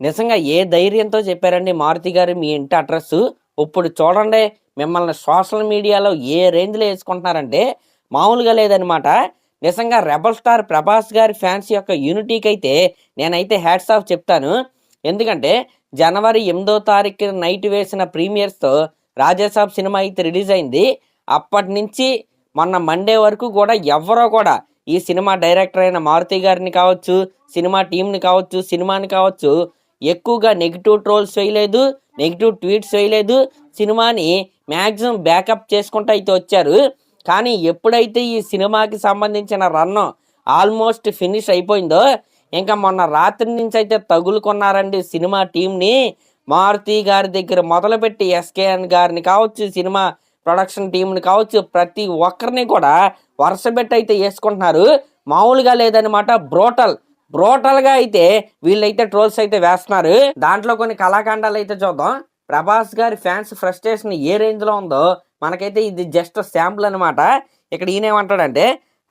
నిజంగా ఏ ధైర్యంతో చెప్పారండి మారుతి గారు మీ ఇంటి అడ్రస్ ఇప్పుడు చూడండి మిమ్మల్ని సోషల్ మీడియాలో ఏ రేంజ్లో వేసుకుంటున్నారంటే మామూలుగా లేదనమాట నిజంగా రెబల్ స్టార్ ప్రభాస్ గారి ఫ్యాన్స్ యొక్క యూనిటీకి అయితే నేనైతే హ్యాట్స్ ఆఫ్ చెప్తాను. ఎందుకంటే జనవరి ఎనిమిదో తారీఖు నైట్ వేసిన ప్రీమియర్స్తో రాజాసాబ్ సినిమా అయితే రిలీజ్ అయింది. అప్పటి నుంచి మొన్న మండే వరకు కూడా ఎవరో కూడా ఈ సినిమా డైరెక్టర్ అయిన మారుతి గారిని కావచ్చు సినిమా టీంని కావచ్చు సినిమాని కావచ్చు ఎక్కువగా నెగిటివ్ ట్రోల్స్ వేయలేదు నెగిటివ్ ట్వీట్స్ వేయలేదు సినిమాని మ్యాక్సిమం బ్యాకప్ చేసుకుంటూ అయితే వచ్చారు. కానీ ఎప్పుడైతే ఈ సినిమాకి సంబంధించిన రన్ ఆల్మోస్ట్ ఫినిష్ అయిపోయిందో ఇంకా మొన్న రాత్రి నుంచి అయితే తగులుకున్నారండి సినిమా టీంని మారుతి గారి దగ్గర మొదలుపెట్టి ఎస్కేఎన్ గారిని కావచ్చు సినిమా ప్రొడక్షన్ టీంని కావచ్చు ప్రతి ఒక్కరిని కూడా వరుసబెట్టి అయితే వేసుకుంటున్నారు. మామూలుగా లేదనమాట బ్రోటల్ బ్రోటల్గా అయితే వీళ్ళైతే ట్రోల్స్ అయితే వేస్తున్నారు. దాంట్లో కొన్ని కళాఖండాలు అయితే చూద్దాం. ప్రభాస్ గారి ఫ్యాన్స్ ఫ్రస్ట్రేషన్ ఏ రేంజ్లో ఉందో మనకైతే ఇది జస్ట్ శాంపుల్ అనమాట ఇక్కడ ఈయన ఏమంటాడంటే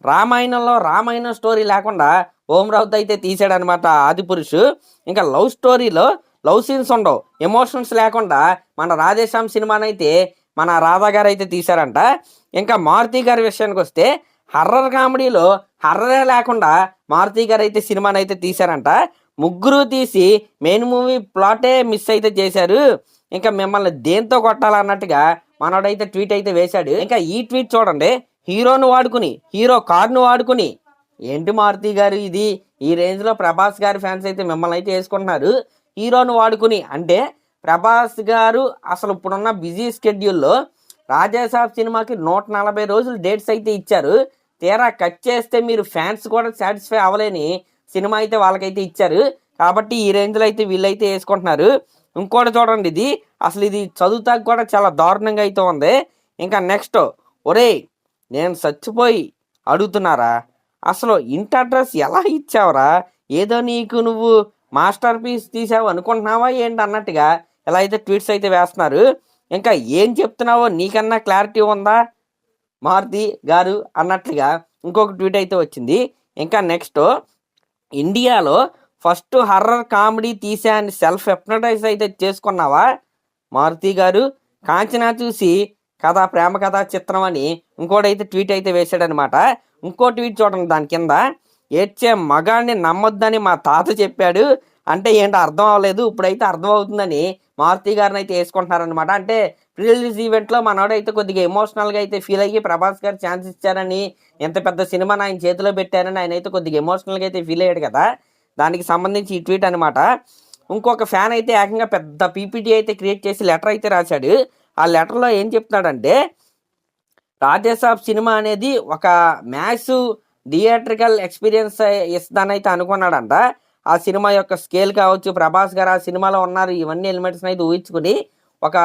రామాయణంలో రామాయణం స్టోరీ లేకుండా ఓం అయితే తీసాడనమాట ఆది పురుషు. ఇంకా లవ్ స్టోరీలో లవ్ సీన్స్ ఉండవు. ఎమోషన్స్ లేకుండా మన రాధేశ్యామ్ సినిమానైతే మన రాధా గారు అయితే తీశారంట. ఇంకా మారుతి గారి విషయానికి వస్తే హర్రర్ కామెడీలో హర్రే లేకుండా మారుతి గారు అయితే సినిమాని అయితే తీశారంట. ముగ్గురు తీసి మెయిన్ మూవీ ప్లాటే మిస్ అయితే చేశారు. ఇంకా మిమ్మల్ని దేంతో కొట్టాలన్నట్టుగా మనోడైతే ట్వీట్ అయితే వేశాడు. ఇంకా ఈ ట్వీట్ చూడండి. హీరోను వాడుకుని హీరో కార్ను వాడుకుని. ఏంటి మారుతి గారు ఇది? ఈ రేంజ్లో ప్రభాస్ గారి ఫ్యాన్స్ అయితే మిమ్మల్ని అయితే వేసుకుంటున్నారు. హీరోను వాడుకుని అంటే ప్రభాస్ గారు అసలు ఇప్పుడున్న బిజీ స్కెడ్యూల్లో రాజాసాబ్ సినిమాకి నూట నలభై రోజులు డేట్స్ అయితే ఇచ్చారు. తీరా కట్ చేస్తే మీరు ఫ్యాన్స్ కూడా సాటిస్ఫై అవ్వలేని సినిమా అయితే వాళ్ళకైతే ఇచ్చారు. కాబట్టి ఈ రేంజ్లో అయితే వీళ్ళైతే వేసుకుంటున్నారు. ఇంకోటి చూడండి ఇది. అసలు ఇది చదువుతా కూడా చాలా దారుణంగా అయితే ఉంది. ఇంకా నెక్స్ట్ ఒరేయ్ నేను చచ్చిపోయి అడుగుతున్నారా? అసలు ఇంటి అడ్రస్ ఎలా ఇచ్చావురా? ఏదో నీకు నువ్వు మాస్టర్ పీస్ తీసావు అనుకుంటున్నావా ఏంటి అన్నట్టుగా ఇలా అయితే ట్వీట్స్ అయితే వేస్తున్నారు. ఇంకా ఏం చెప్తున్నావో నీకన్నా క్లారిటీ ఉందా? మారుతి గారు అన్నట్లుగా ఇంకొక ట్వీట్ అయితే వచ్చింది. ఇంకా నెక్స్ట్ ఇండియాలో ఫస్ట్ హర్రర్ కామెడీ తీసా అని సెల్ఫ్ ఎప్నటైజ్ అయితే చేసుకున్నావా? మారుతి గారు కాంచనా చూసి కథ ప్రేమ కథ చిత్రం అని ఇంకోటైతే ట్వీట్ అయితే వేశాడనమాట. ఇంకో ట్వీట్ చూడండి దాని కింద. ఏడ్చే మగాడిని నమ్మొద్దని మా తాత చెప్పాడు. అంటే ఏంటో అర్థం అవ్వలేదు. ఇప్పుడైతే అర్థం అవుతుందని మారుతి గారిని అయితే వేసుకుంటున్నారనమాట అంటే ప్రీ రిలీజ్ ఈవెంట్లో మనోడైతే కొద్దిగా ఎమోషనల్గా అయితే ఫీల్ అయ్యి ప్రభాస్ గారు ఛాన్స్ ఇచ్చారని ఎంత పెద్ద సినిమాని ఆయన చేతిలో పెట్టారని ఆయన అయితే కొద్దిగా ఎమోషనల్గా అయితే ఫీల్ అయ్యాడు కదా. దానికి సంబంధించి ఈ ట్వీట్ అనమాట ఇంకొక ఫ్యాన్ అయితే ఏకంగా పెద్ద పీపీటీ అయితే క్రియేట్ చేసి లెటర్ అయితే రాశాడు. ఆ లెటర్లో ఏం చెప్తున్నాడంటే రాజేసాబ్ సినిమా అనేది ఒక మ్యాథ్స్ థియేట్రికల్ ఎక్స్పీరియన్స్ ఇస్తానైతే అనుకున్నాడంట. ఆ సినిమా యొక్క స్కేల్ కావచ్చు ప్రభాస్ గారు ఆ సినిమాలో ఉన్నారు ఇవన్నీ ఎలిమెంట్స్ అయితే ఊహించుకుని ఒక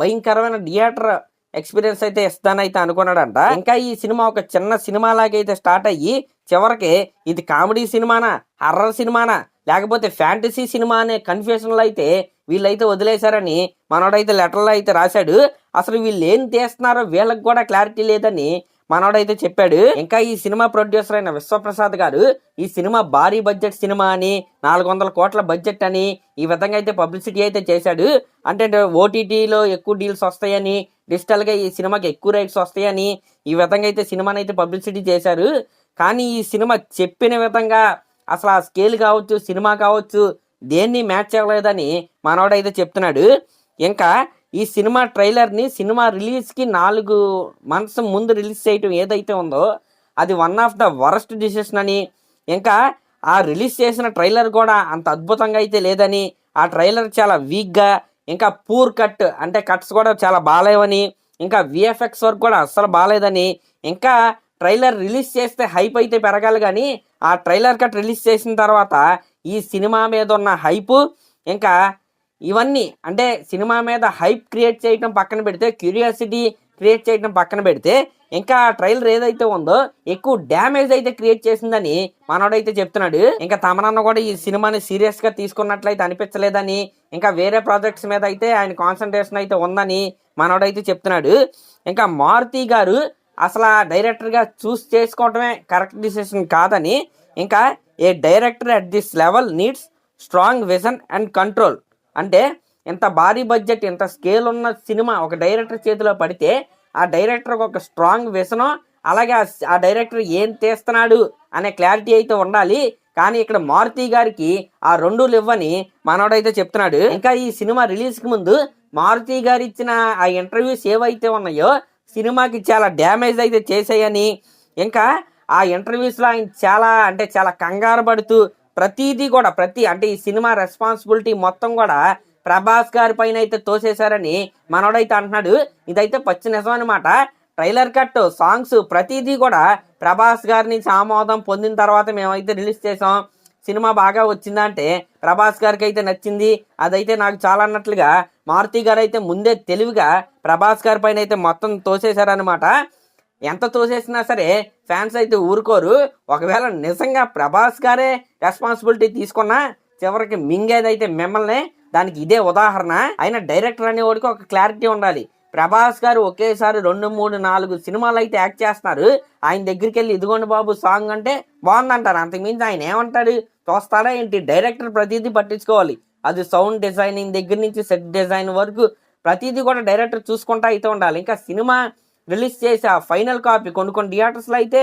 భయంకరమైన థియేటర్ ఎక్స్పీరియన్స్ అయితే ఇస్తానైతే అనుకున్నాడంట. ఇంకా ఈ సినిమా ఒక చిన్న సినిమా లాగైతే స్టార్ట్ అయ్యి చివరికి ఇది కామెడీ సినిమానా హర్రర్ సినిమానా లేకపోతే ఫ్యాంటసీ సినిమా అనే కన్ఫ్యూషన్లు అయితే వీళ్ళైతే వదిలేశారని మనోడైతే లెటర్లో అయితే రాశాడు. అసలు వీళ్ళు ఏం తీస్తున్నారో వీళ్ళకి కూడా క్లారిటీ లేదని మనోడైతే చెప్పాడు ఇంకా ఈ సినిమా ప్రొడ్యూసర్ అయిన విశ్వప్రసాద్ గారు ఈ సినిమా భారీ బడ్జెట్ సినిమా అని నాలుగు వందల కోట్ల బడ్జెట్ అని ఈ విధంగా అయితే పబ్లిసిటీ అయితే చేశాడు. అంటే ఓటీటీలో ఎక్కువ డీల్స్ వస్తాయని డిజిటల్గా ఈ సినిమాకి ఎక్కువ రైట్స్ వస్తాయని ఈ విధంగా అయితే సినిమాని అయితే పబ్లిసిటీ చేశారు. కానీ ఈ సినిమా చెప్పిన విధంగా అసలు ఆ స్కేల్ కావచ్చు సినిమా కావచ్చు దేన్ని మ్యాచ్ అవ్వలేదని మనవడైతే చెప్తున్నాడు. ఇంకా ఈ సినిమా ట్రైలర్ని సినిమా రిలీజ్కి నాలుగు మంత్స్ ముందు రిలీజ్ చేయటం ఏదైతే ఉందో అది one of the worst decision అని. ఇంకా ఆ రిలీజ్ చేసిన ట్రైలర్ కూడా అంత అద్భుతంగా అయితే లేదని. ఆ ట్రైలర్ చాలా వీక్గా ఇంకా పూర్ కట్ అంటే కట్స్ కూడా చాలా బాగాలేవని. ఇంకా విఎఫ్ఎక్స్ వర్క్ కూడా అస్సలు బాగాలేదని. ఇంకా ట్రైలర్ రిలీజ్ చేస్తే హైప్ అయితే పెరగాలి కానీ ఆ ట్రైలర్ కట్ రిలీజ్ చేసిన తర్వాత ఈ సినిమా మీద ఉన్న హైపు ఇంకా ఇవన్నీ అంటే సినిమా మీద హైప్ క్రియేట్ చేయటం పక్కన పెడితే క్యూరియాసిటీ క్రియేట్ చేయటం పక్కన పెడితే ఇంకా ట్రైలర్ ఏదైతే ఉందో ఎక్కువ డ్యామేజ్ అయితే క్రియేట్ చేసిందని మనోడైతే చెప్తున్నాడు. ఇంకా తమనన్న కూడా ఈ సినిమాని సీరియస్గా తీసుకున్నట్లయితే అనిపించలేదని ఇంకా వేరే ప్రాజెక్ట్స్ మీద అయితే ఆయన కాన్సన్ట్రేషన్ అయితే ఉందని మనోడైతే చెప్తున్నాడు. ఇంకా మారుతి గారు అసలు ఆ డైరెక్టర్గా చూస్ చేసుకోవటమే కరెక్ట్ డిసిషన్ కాదని ఇంకా a director at this level needs strong vision and control. అంటే ఇంత భారీ బడ్జెట్ ఇంత స్కేల్ ఉన్న సినిమా ఒక డైరెక్టర్ చేతిలో పడితే ఆ డైరెక్టర్కి ఒక స్ట్రాంగ్ వ్యసనం అలాగే ఆ- డైరెక్టర్ ఏం తీస్తున్నాడు అనే క్లారిటీ అయితే ఉండాలి. కానీ ఇక్కడ మారుతి గారికి ఆ రెండు ఇవ్వని మనోడైతే చెప్తున్నాడు. ఇంకా ఈ సినిమా రిలీజ్కి ముందు మారుతి గారు ఇచ్చిన ఆ ఇంటర్వ్యూస్ ఏవైతే ఉన్నాయో సినిమాకి చాలా డ్యామేజ్ అయితే చేసాయని ఇంకా ఆ ఇంటర్వ్యూస్లో ఆయన చాలా అంటే చాలా కంగారు పడుతూ ప్రతిదీ కూడా ప్రతి అంటే ఈ సినిమా రెస్పాన్సిబిలిటీ మొత్తం కూడా ప్రభాస్ గారి పైన అయితే తోసేశారని మనోడైతే అంటున్నాడు. ఇదైతే పచ్చి నిజం అనమాట ట్రైలర్ కట్ సాంగ్స్ ప్రతిదీ కూడా ప్రభాస్ గారి నుంచి ఆమోదం పొందిన తర్వాత మేమైతే రిలీజ్ చేసాం సినిమా బాగా వచ్చిందంటే ప్రభాస్ గారికి అయితే నచ్చింది. అదైతే నాకు చాలా అన్నట్లుగా మారుతి గారు అయితే ముందే తెలివిగా ప్రభాస్ గారి పైన అయితే మొత్తం తోసేశారనమాట ఎంత తోసేసినా సరే ఫ్యాన్స్ అయితే ఊరుకోరు. ఒకవేళ నిజంగా ప్రభాస్ గారే రెస్పాన్సిబిలిటీ తీసుకున్నా చివరికి మింగేదైతే మిమ్మల్ని దానికి ఇదే ఉదాహరణ. అయినా డైరెక్టర్ అనేవాడికి ఒక క్లారిటీ ఉండాలి. ప్రభాస్ గారు ఒకేసారి రెండు మూడు నాలుగు సినిమాలు అయితే యాక్ట్ చేస్తున్నారు. ఆయన దగ్గరికి వెళ్ళి ఇదిగోండి బాబు సాంగ్ అంటే బాగుందంటారు. అంతకుమించి ఆయన ఏమంటాడు? చూస్తాడా ఏంటి? డైరెక్టర్ ప్రతిదీ పట్టించుకోవాలి. అది సౌండ్ డిజైనింగ్ దగ్గర నుంచి సెట్ డిజైన్ వరకు ప్రతిదీ కూడా డైరెక్టర్ చూసుకుంటా అయితే ఉండాలి. ఇంకా సినిమా రిలీజ్ చేసి ఆ ఫైనల్ కాపీ కొన్ని కొన్ని థియేటర్స్లో అయితే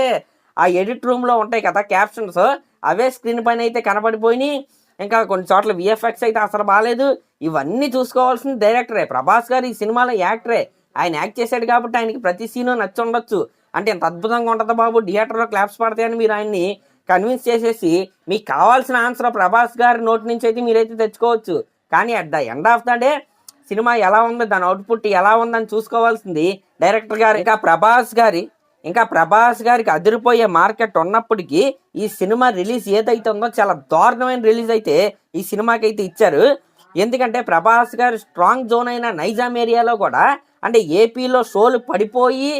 ఆ ఎడిట్ రూమ్లో ఉంటాయి కదా క్యాప్షన్స్. అవే స్క్రీన్ పైన అయితే కనపడిపోయినాయి. ఇంకా కొన్ని చోట్ల విఎఫ్ఎక్స్ అయితే అసలు బాగాలేదు ఇవన్నీ చూసుకోవాల్సిన డైరెక్టరే. ప్రభాస్ గారు ఈ సినిమాలో యాక్టరే. ఆయన యాక్ట్ చేశాడు కాబట్టి ఆయనకి ప్రతి సీను నచ్చి ఉండొచ్చు. అంటే ఎంత అద్భుతంగా ఉంటుంది బాబు. థియేటర్లో క్లాప్స్ పడతాయని మీరు ఆయన్ని కన్విన్స్ చేసేసి మీకు కావాల్సిన ఆన్సర్ ప్రభాస్ గారి నోటి నుంచి అయితే మీరైతే తెచ్చుకోవచ్చు. కానీ at the end of the day cinema ఎలా ఉంది? దాని అవుట్పుట్ ఎలా ఉందని చూసుకోవాల్సింది డైరెక్టర్ గారు. ఇంకా ప్రభాస్ గారి ఇంకా ప్రభాస్ గారికి అదిరిపోయే మార్కెట్ ఉన్నప్పటికీ ఈ సినిమా రిలీజ్ ఏదైతే ఉందో చాలా దారుణమైన రిలీజ్ అయితే ఈ సినిమాకి అయితే ఇచ్చారు. ఎందుకంటే ప్రభాస్ గారు స్ట్రాంగ్ జోన్ అయిన నైజాం ఏరియాలో కూడా అంటే ఏపీలో షోలు పడిపోయి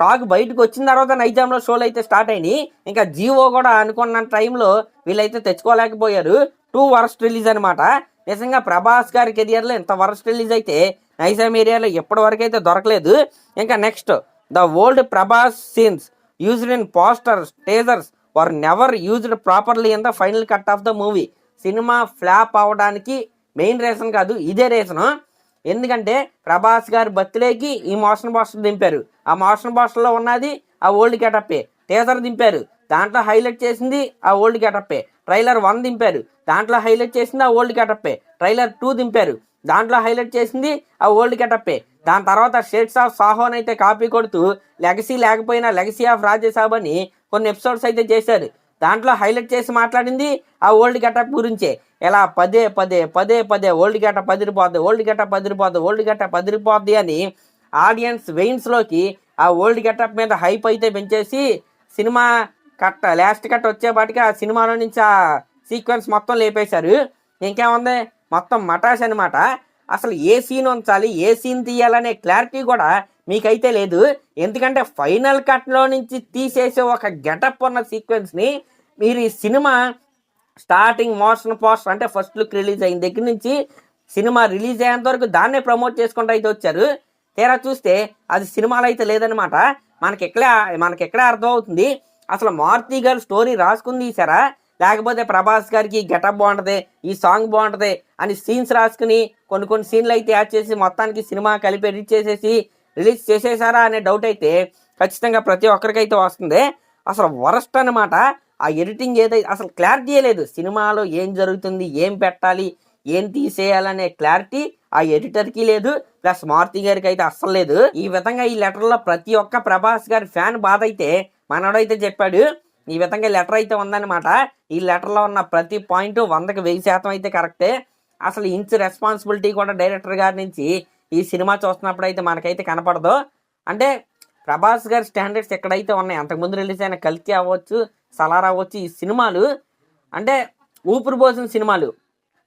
టాక్ బయటకు వచ్చిన తర్వాత నైజాంలో షోలు అయితే స్టార్ట్ అయినాయి. ఇంకా జియో కూడా అనుకున్న టైంలో వీళ్ళైతే తెచ్చుకోలేకపోయారు. టూ వర్స్ట్ రిలీజ్ అనమాట నిజంగా ప్రభాస్ గారి కెరియర్లో ఇంత వరస్ట్ రిలీజ్ అయితే నైజాం ఏరియాలో ఇప్పటి వరకు అయితే దొరకలేదు. ఇంకా next the old Prabhas scenes. Used in posters teasers were never used properly in the final cut of the movie. Cinema flop అవడానికి మెయిన్ రీజన్ కాదు ఇదే రీజను. ఎందుకంటే ప్రభాస్ గారి బర్త్డేకి ఈ మోషన్ బాస్టర్ దింపారు. ఆ మోషన్ బాస్టర్లో ఉన్నది ఆ ఓల్డ్ గెటప్పే. టీజర్ దింపారు. దాంట్లో హైలైట్ చేసింది ఆ ఓల్డ్ గెటప్పే. ట్రైలర్ వన్ దింపారు. దాంట్లో హైలైట్ చేసింది ఆ ఓల్డ్ గెటప్పే. ట్రైలర్ టూ దింపారు. దాంట్లో హైలైట్ చేసింది ఆ ఓల్డ్ గెటప్పే. దాని తర్వాత షేడ్స్ ఆఫ్ సాహోన్ అయితే కాపీ కొడుతూ లెగసీ లేకపోయినా లెగసీ ఆఫ్ రాజేసాబ్ అని కొన్ని ఎపిసోడ్స్ అయితే చేశారు. దాంట్లో హైలైట్ చేసి మాట్లాడింది ఆ ఓల్డ్ గెటప్ గురించే. ఎలా పదే పదే పదే పదే ఓల్డ్ గెటప్ అదిరిపోద్ది ఓల్డ్ గెటప్ అదిరిపోద్ది ఓల్డ్ గెటప్ అదిరిపోద్ది అని ఆడియన్స్ వెయిన్స్లోకి ఆ ఓల్డ్ గెటప్ మీద హైప్ అయితే పెంచేసి సినిమా కట్ లాస్ట్ కట్ వచ్చేపాటికి ఆ సినిమాలో నుంచి ఆ సీక్వెన్స్ మొత్తం లేపేశారు. ఇంకేముంది? మొత్తం మటాష్ అనమాట అసలు ఏ సీన్ ఉంచాలి ఏ సీన్ తీయాలనే క్లారిటీ కూడా మీకైతే లేదు. ఎందుకంటే ఫైనల్ కట్లో నుంచి తీసేసే ఒక గెటప్ ఉన్న సీక్వెన్స్ని మీరు ఈ సినిమా స్టార్టింగ్ మోషన్ పోస్టర్ అంటే ఫస్ట్ లుక్ రిలీజ్ అయిన దగ్గర నుంచి సినిమా రిలీజ్ అయ్యేంత వరకు దాన్నే ప్రమోట్ చేసుకుంటూ అయితే వచ్చారు. తీరా చూస్తే అది సినిమాలో అయితే లేదనమాట మనకి ఎక్కడే మనకి ఎక్కడే అర్థం అవుతుంది. అసలు మారుతి గారు స్టోరీ రాసుకుంది తీసారా లేకపోతే ప్రభాస్ గారికి గెటప్ బాగుంటది ఈ సాంగ్ బాగుంటుంది అని సీన్స్ రాసుకుని కొన్ని కొన్ని సీన్లు అయితే యాడ్ చేసి మొత్తానికి సినిమా కలిపి ఎడిట్ చేసేసి రిలీజ్ చేసేసారా అనే డౌట్ అయితే ఖచ్చితంగా ప్రతి ఒక్కరికైతే వస్తుంది. అసలు వరస్ట్ అన్నమాట. ఆ ఎడిటింగ్ ఏదైతే అసలు క్లారిటీ లేదు. సినిమాలో ఏం జరుగుతుంది ఏం పెట్టాలి ఏం తీసేయాలనే క్లారిటీ ఆ ఎడిటర్కి లేదు ప్లస్ మారుతి గారికి అయితే అస్సలు లేదు. ఈ విధంగా ఈ లెటర్లో ప్రతి ఒక్క ప్రభాస్ గారి ఫ్యాన్ బాధ అయితే మనోడైతే చెప్పాడు ఈ విధంగా లెటర్ అయితే ఉందన్నమాట. ఈ లెటర్లో ఉన్న ప్రతి పాయింట్ వందకి వెయ్యి శాతం అయితే కరెక్టే. అసలు ఇంచ్ రెస్పాన్సిబిలిటీ కూడా డైరెక్టర్ గారి నుంచి ఈ సినిమా చూస్తున్నప్పుడు అయితే మనకైతే కనపడదు. అంటే ప్రభాస్ గారి స్టాండర్డ్స్ ఎక్కడైతే ఉన్నాయి అంతకుముందు రిలీజ్ అయిన కల్కి అవ్వచ్చు సలార్ అవ్వచ్చు ఈ సినిమాలు అంటే ఊపిరి పోసిన సినిమాలు.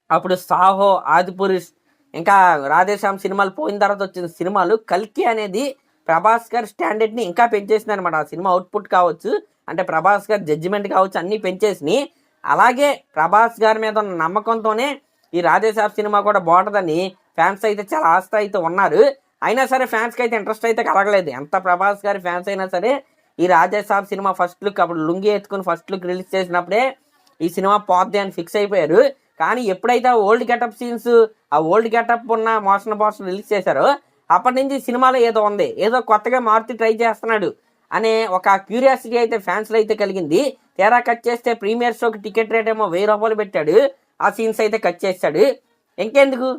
అప్పుడు సాహో ఆదిపురుష్ ఇంకా రాధేశ్యామ్ సినిమాలు పోయిన తర్వాత వచ్చిన సినిమాలు కల్కి అనేది ప్రభాస్ గారు స్టాండర్డ్ని ఇంకా పెంచేసింది అనమాట ఆ సినిమా అవుట్పుట్ కావచ్చు అంటే ప్రభాస్ గారి జడ్జిమెంట్ కావచ్చు అన్నీ పెంచేసినాయి. అలాగే ప్రభాస్ గారి మీద ఉన్న నమ్మకంతోనే ఈ రాధేశ్యామ్ సినిమా కూడా బాగుంటుందని ఫ్యాన్స్ అయితే చాలా ఆస్థ అయితే ఉన్నారు. అయినా సరే ఫ్యాన్స్కి అయితే ఇంట్రెస్ట్ అయితే కలగలేదు. ఎంత ప్రభాస్ గారి ఫ్యాన్స్ అయినా సరే ఈ రాజేశాబ్ సినిమా ఫస్ట్ లుక్ అప్పుడు లుంగి ఎత్తుకుని ఫస్ట్ లుక్ రిలీజ్ చేసినప్పుడే ఈ సినిమా పోద్ది అని ఫిక్స్ అయిపోయారు. కానీ ఎప్పుడైతే ఆ ఓల్డ్ గెటప్ సీన్స్ ఆ ఓల్డ్ గెటప్ ఉన్న మోషన్ పోషన్ రిలీజ్ చేశారో అప్పటి నుంచి సినిమాలో ఏదో ఉంది. ఏదో కొత్తగా మారుతి ట్రై చేస్తున్నాడు అనే ఒక క్యూరియాసిటీ అయితే ఫ్యాన్స్లో అయితే కలిగింది. తేరా కట్ చేస్తే ప్రీమియర్ షోకి టికెట్ రేట్ ఏమో వెయ్యి రూపాయలు పెట్టాడు. ఆ సీన్స్ అయితే కట్ చేస్తాడు. ఇంకెందుకు?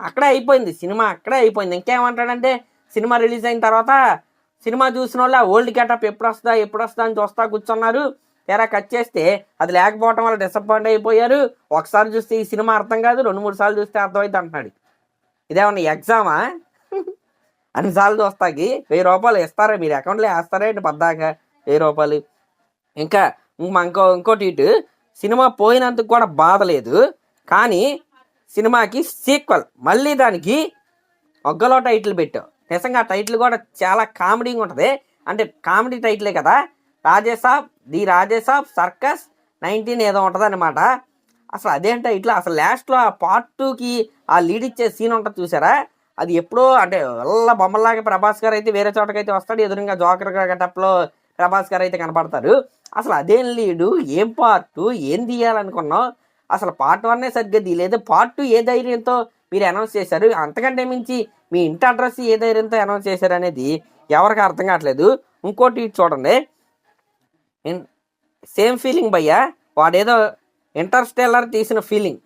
అక్కడే అయిపోయింది. సినిమా అక్కడే అయిపోయింది. ఇంకేమంటాడంటే సినిమా రిలీజ్ అయిన తర్వాత సినిమా చూసిన వాళ్ళు ఆ ఓల్డ్ గెటప్ ఎప్పుడు వస్తా ఎప్పుడు వస్తా అని చూస్తా కూర్చున్నారు. తేరా కట్ చేస్తే అది లేకపోవడం వల్ల డిసప్పాయింట్ అయిపోయారు. ఒకసారి చూస్తే ఈ సినిమా అర్థం కాదు రెండు మూడు సార్లు చూస్తే అర్థమైంది అంటున్నాడు. ఇదేమన్నా ఎగ్జామా? అన్నిసార్లు చూస్తాకి వెయ్యి రూపాయలు ఇస్తారా మీరు అకౌంట్లో వేస్తారా ఏంటి పద్దాక? వెయ్యి రూపాయలు. ఇంకా ఇంకో ఇంకోటి ఇటు సినిమా పోయినందుకు కూడా బాధ లేదు కానీ సినిమాకి సీక్వల్ మళ్ళీ దానికి ఒగ్గలో టైటిల్ పెట్టావు నిజంగా ఆ టైటిల్ కూడా చాలా కామెడీగా ఉంటుంది. అంటే కామెడీ టైటిలే కదా. Raja Saab the Raja Saab circus nineteen ఏదో ఉంటుంది అనమాట అసలు అదేంటో ఇట్లా అసలు లాస్ట్లో ఆ పార్ట్ టూకి ఆ లీడ్ ఇచ్చే సీన్ ఉంటుంది చూసారా? అది ఎప్పుడో అంటే వల్ల బొమ్మలాగా ప్రభాస్ గారు అయితే వేరే చోటకైతే వస్తాడు ఎదురుగా జోకర్ గటప్లో ప్రభాస్ గారు అయితే కనపడతారు. అసలు అదేం లీడు? ఏం పార్ట్? ఏం తీయాలనుకున్నాం? అసలు పార్ట్ వన్నే సరిగ్గా తీయలేదు. పార్ట్ టూ ఏ ధైర్యంతో మీరు అనౌన్స్ చేశారు? అంతకంటే మించి మీ ఇంటి అడ్రస్ ఏ ధైర్యంతో అనౌన్స్ చేశారు అనేది ఎవరికి అర్థం కావట్లేదు. ఇంకోటి ఇటు చూడండి సేమ్ ఫీలింగ్ భయ్యా వాడేదో ఇంటర్స్టెల్లర్ తీసిన ఫీలింగ్.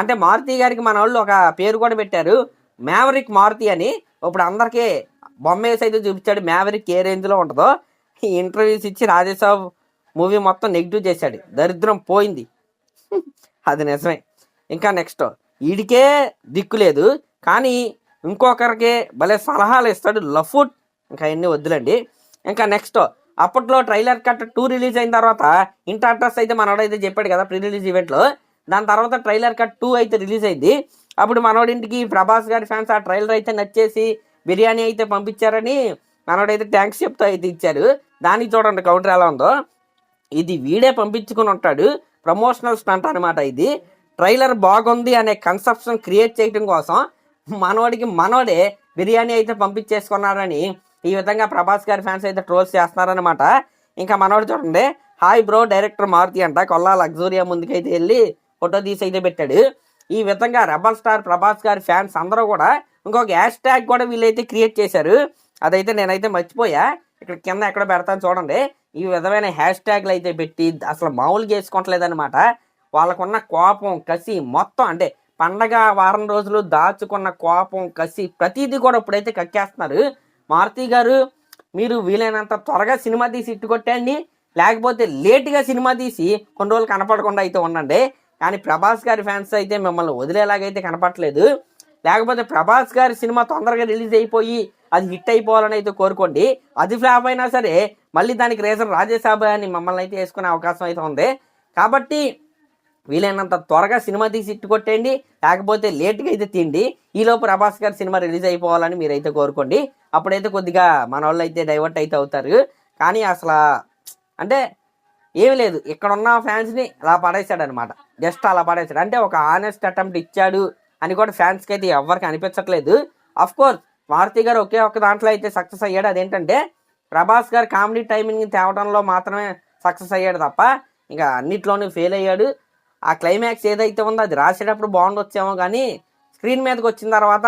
అంటే మారుతి గారికి మన వాళ్ళు ఒక పేరు కూడా పెట్టారు. మ్యావరిక్ మారుతి అని ఇప్పుడు అందరికీ బొమ్మ వేసి అయితే చూపించాడు. మ్యావరిక్ ఏ రేంజ్లో ఉంటుందో. ఈ ఇంటర్వ్యూస్ ఇచ్చి రాజేసాబ్ మూవీ మొత్తం నెగిటివ్ చేశాడు. దరిద్రం పోయింది. అది నిజమే. ఇంకా నెక్స్ట్ వీడికే దిక్కు లేదు. కానీ ఇంకొకరికి భలే సలహాలు ఇస్తాడు లఫుట్ ఇంకా అన్నీ వద్దులండి. ఇంకా నెక్స్ట్ అప్పట్లో ట్రైలర్ కట్ టూ రిలీజ్ అయిన తర్వాత ఇంటర్ అడ్రస్ అయితే మనోడైతే చెప్పాడు కదా ప్రీ రిలీజ్ ఈవెంట్లో దాని తర్వాత ట్రైలర్ కట్ టూ అయితే రిలీజ్ అయింది. అప్పుడు మనోడింటికి ప్రభాస్ గారి ఫ్యాన్స్ ఆ ట్రైలర్ అయితే నచ్చేసి బిర్యానీ అయితే పంపించారని మనోడైతే థ్యాంక్స్ చెప్తూ అయితే ఇచ్చారు. దానికి చూడండి కౌంటర్ ఎలా ఉందో. ఇది వీడే పంపించుకుని ఉంటాడు. ప్రమోషనల్ స్టంట్ అనమాట ఇది. ట్రైలర్ బాగుంది అనే కన్సెప్షన్ క్రియేట్ చేయడం కోసం మనోడికి మనోడే బిర్యానీ అయితే పంపించేసుకున్నారని ఈ విధంగా ప్రభాస్ గారి ఫ్యాన్స్ అయితే ట్రోల్స్ చేస్తున్నారనమాట ఇంకా మనోడు చూడండి. హాయ్ బ్రో డైరెక్టర్ మారుతి అంట. కొల్లా లగ్జూరియా ముందుకైతే వెళ్ళి ఫోటో తీసి అయితే పెట్టాడు. ఈ విధంగా రెబల్ స్టార్ ప్రభాస్ గారి ఫ్యాన్స్ అందరూ కూడా ఇంకొక హ్యాష్ ట్యాగ్ కూడా వీళ్ళైతే క్రియేట్ చేశారు. అదైతే నేనైతే మర్చిపోయా. ఇక్కడ కింద ఎక్కడ పెడతాను చూడండి. ఈ విధమైన హ్యాష్ ట్యాగ్లు అయితే పెట్టి అసలు మామూలుగా చేసుకోవట్లేదన్నమాట వాళ్ళకున్న కోపం కసి మొత్తం అంటే పండగ వారం రోజులు దాచుకున్న కోపం కసి ప్రతిదీ కూడా ఇప్పుడైతే కక్కేస్తున్నారు. మారుతి గారు మీరు వీలైనంత త్వరగా సినిమా తీసి ఇట్టుకొట్టండి లేకపోతే లేట్గా సినిమా తీసి కొన్ని రోజులు కనపడకుండా అయితే ఉండండి. కానీ ప్రభాస్ గారి ఫ్యాన్స్ అయితే మిమ్మల్ని వదిలేలాగైతే కనపట్లేదు లేకపోతే ప్రభాస్ గారి సినిమా తొందరగా రిలీజ్ అయిపోయి అది హిట్ అయిపోవాలని అయితే కోరుకోండి. అది ఫ్లాప్ అయినా సరే మళ్ళీ దానికి రీజన్ రాజేసాబ్ అని మమ్మల్ని అయితే వేసుకునే అవకాశం అయితే ఉంది. కాబట్టి వీలైనంత త్వరగా సినిమా తీసి ఇట్టు కొట్టేయండి. లేకపోతే లేట్గా అయితే తిండి. ఈలోపు ప్రభాస్ గారి సినిమా రిలీజ్ అయిపోవాలని మీరైతే కోరుకోండి. అప్పుడైతే కొద్దిగా మన వాళ్ళు అయితే డైవర్ట్ అయితే అవుతారు. కానీ అసలు అంటే ఏమి లేదు. ఇక్కడ ఉన్న ఫ్యాన్స్ని అలా పడేశాడనమాట జస్ట్ అలా పడేశాడు. అంటే ఒక ఆనెస్ట్ అటెంప్ట్ ఇచ్చాడు అని కూడా ఫ్యాన్స్కి అయితే ఎవరికి అనిపించట్లేదు. అఫ్ కోర్స్ మారుతి గారు ఒకే ఒక్క దాంట్లో అయితే సక్సెస్ అయ్యాడు. అదేంటంటే ప్రభాస్ గారు కామెడీ టైమింగ్ తేవడంలో మాత్రమే సక్సెస్ అయ్యాడు తప్ప ఇంకా అన్నిట్లోనూ ఫెయిల్ అయ్యాడు. ఆ క్లైమాక్స్ ఏదైతే ఉందో అది రాసేటప్పుడు బాగుండొచ్చేమో కానీ స్క్రీన్ మీదకి వచ్చిన తర్వాత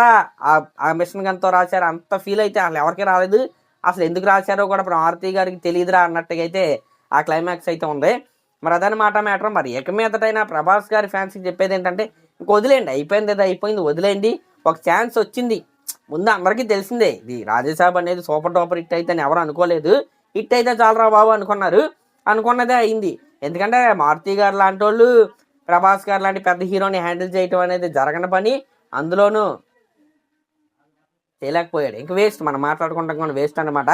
ఆ మిషన్ గన్తో రాశారు. అంత ఫీల్ అయితే అసలు ఎవరికి రాలేదు. అసలు ఎందుకు రాశారో కూడా ఇప్పుడు మారుతి గారికి తెలియదురా అన్నట్టుగా అయితే ఆ క్లైమాక్స్ అయితే ఉంది. మరి అదనమాట మ్యాటర్. మరి ఇక మీదటైనా ప్రభాస్ గారి ఫ్యాన్స్కి చెప్పేది ఏంటంటే ఇంక వదిలేండి అయిపోయింది అది అయిపోయింది వదిలేండి ఒక ఛాన్స్ వచ్చింది. ముందు అందరికీ తెలిసిందే ఇది రాజేసాబ్ అనేది సూపర్ డూపర్ హిట్ అయితే ఎవరు అనుకోలేదు. హిట్ అయితే చాలరా బాబు అనుకున్నారు. అనుకున్నదే అయింది. ఎందుకంటే మారుతి గారు లాంటి వాళ్ళు ప్రభాస్ గారు లాంటి పెద్ద హీరోని హ్యాండిల్ చేయటం అనేది జరగని పని. అందులోనూ చేయలేకపోయాడు. ఇంక వేస్ట్ మనం మాట్లాడుకుంటాం కూడా వేస్ట్ అనమాట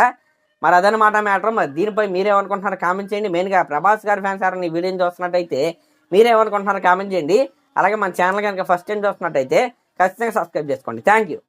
మరి అదనమాట మ్యాటర్. మరి దీనిపై మీరేమనుకుంటున్నారు కామెంట్ చేయండి. మెయిన్గా ప్రభాస్ గారి ఫ్యాన్స్ ఎవరైనా ఈ వీడియోని చూస్తున్నట్టయితే మీరేమనుకుంటున్నారు కామెంట్ చేయండి. అలాగే మన ఛానల్ కనుక ఫస్ట్ టైం చూస్తున్నట్టయితే ఖచ్చితంగా సబ్స్క్రైబ్ చేసుకోండి. Thank you